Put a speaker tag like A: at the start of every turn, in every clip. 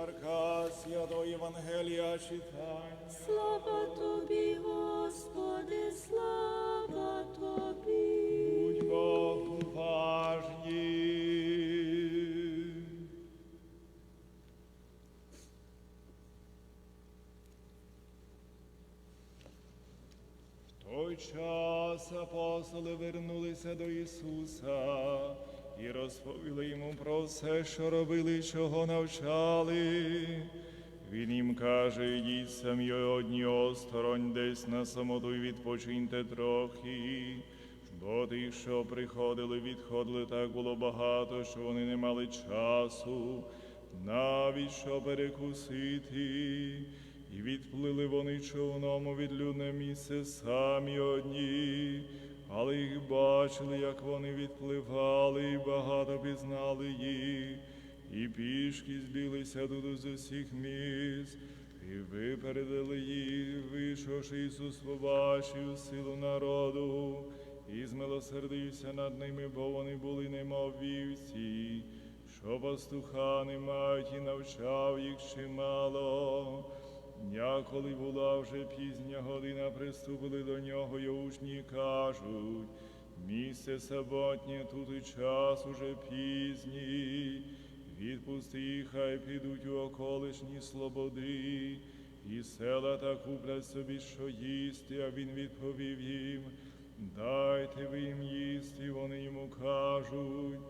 A: Марка, святого Євангелія читання.
B: Слава тобі, Господи, слава тобі.
A: Будьмо уважні. В той час апостоли вернулися до Ісуса і розповіли йому про все, що робили, чого навчали. Він їм каже, йдіть самі одні осторонь десь на самоту й відпочиньте трохи. Бо тих, що приходили, відходили, так було багато, що вони не мали часу, навіть що перекусити. І відплили вони човном у відлюдне місце самі одні, але їх бачили, як вони відпливали, і багато пізнали їх, і пішки збілися тут з усіх міст, і випередили їх, вийшовши Ісус, побачив силу народу, і змилосердився над ними, бо вони були немов вівці, що пастуха не мають, і навчав їх чимало. Дня, коли була вже пізня година, приступили до нього й учні кажуть, місце самотнє, тут і час уже пізній. Відпусти хай підуть у околишні слободи, і села та куплять собі, що їсти, а він відповів їм, дайте ви їм їсти, вони йому кажуть,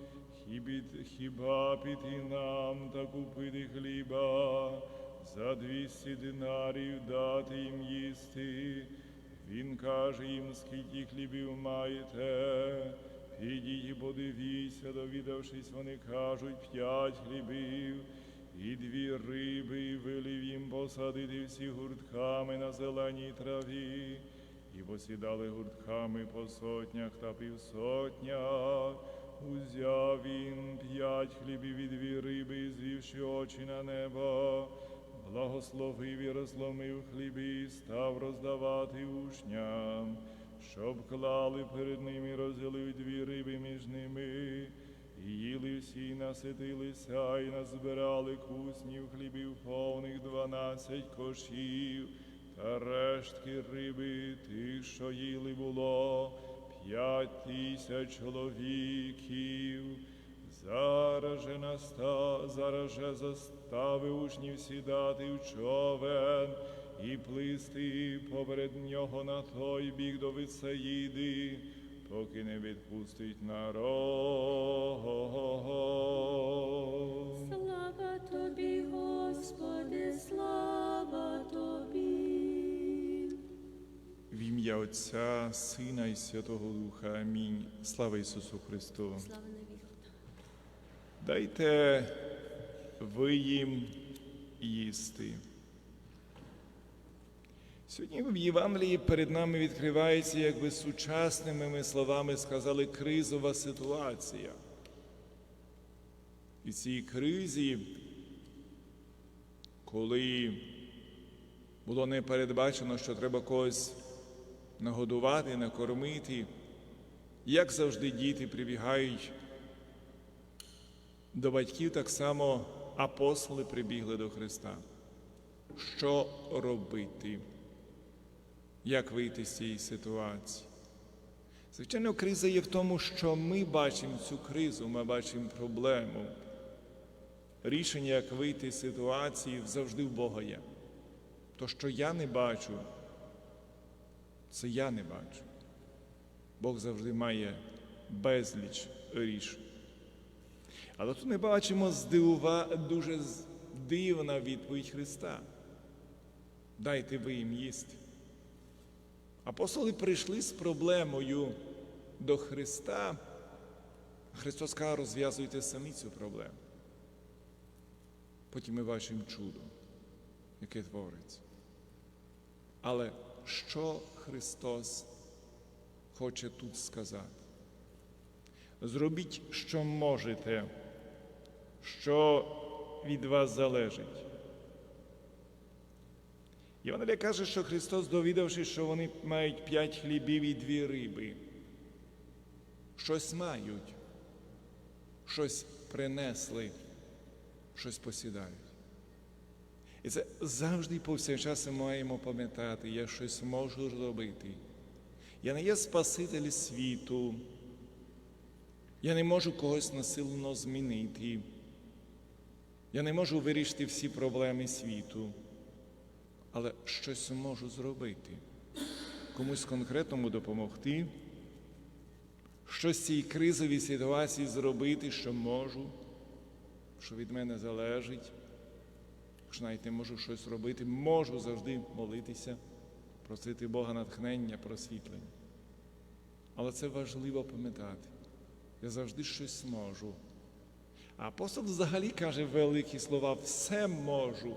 A: хіба піти нам та купити хліба, за двісті динарів дати їм їсти. Він каже їм, скільки хлібів маєте. Підіть і подивіться, довідавшись, вони кажуть п'ять хлібів і дві риби, і велів їм посадити всі гуртками на зеленій траві, і посідали гуртками по сотнях та півсотнях. Узяв він п'ять хлібів і дві риби, і звівши очі на небо, благословив і розломив хліби, і став роздавати учням щоб клали перед ними, розділив дві риби між ними, і їли всі, і наситилися, і назбирали куснів хлібів повних дванадцять кошів, та рештки риби тих, що їли було, п'ять тисяч чоловіків. Зараз же наста, зараз же заставив учнів сідати в човен і плисти поперед нього на той бік до Висаїди, поки не відпустить народ.
B: Слава тобі, Господи, слава тобі.
A: В ім'я Отця, Сина і Святого Духа. Амінь. Слава Ісусу Христу.
B: Слава.
A: Дайте ви їм їсти. Сьогодні в Євангелії перед нами відкривається, якби сучасними ми словами сказали, кризова ситуація. І цій кризі, коли було не передбачено, що треба когось нагодувати, накормити, як завжди діти прибігають до батьків так само апостоли прибігли до Христа. Що робити? Як вийти з цієї ситуації? Звичайно, криза є в тому, що ми бачимо цю кризу, ми бачимо проблему. Рішення, як вийти з ситуації, завжди в Бога є. То, що я не бачу, це я не бачу. Бог завжди має безліч рішень. Але тут ми бачимо здивува... дуже дивна відповідь Христа. Дайте ви їм їсти. Апостоли прийшли з проблемою до Христа. Христос каже, розв'язуйте самі цю проблему. Потім ми бачимо чудо, яке твориться. Але що Христос хоче тут сказати? Зробіть, що можете, що від вас залежить. Євангелія каже, що Христос, довідавшись, що вони мають п'ять хлібів і дві риби, щось мають, щось принесли, щось посідають. І це завжди повсякчас ми маємо пам'ятати, я щось можу зробити. Я не є Спаситель світу. Я не можу когось насильно змінити. Я не можу вирішити всі проблеми світу, але щось можу зробити. Комусь конкретному допомогти, щось цій кризовій ситуації зробити, що можу, що від мене залежить. Якщо навіть не можу щось робити, можу завжди молитися, просити Бога натхнення, просвітлення. Але це важливо пам'ятати. Я завжди щось можу. Апостол взагалі каже великі слова: все можу.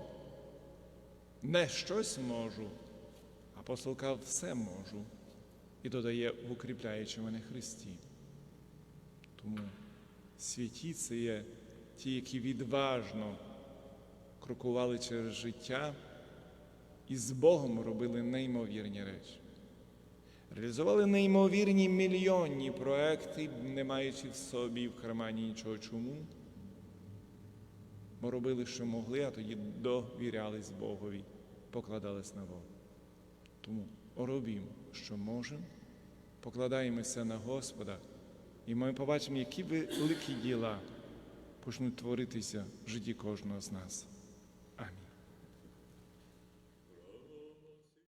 A: Не щось можу. Апостол каже, все можу. І додає укріпляючи мене Христі. Тому святі це є ті, які відважно крокували через життя і з Богом робили неймовірні речі. Реалізували неймовірні мільйонні проекти, не маючи в собі в кармані нічого чому. Бо робили, що могли, а тоді довірялись Богові, покладались на Бога. Тому робімо, що можемо, покладаємося на Господа, і ми побачимо, які великі діла почнуть творитися в житті кожного з нас.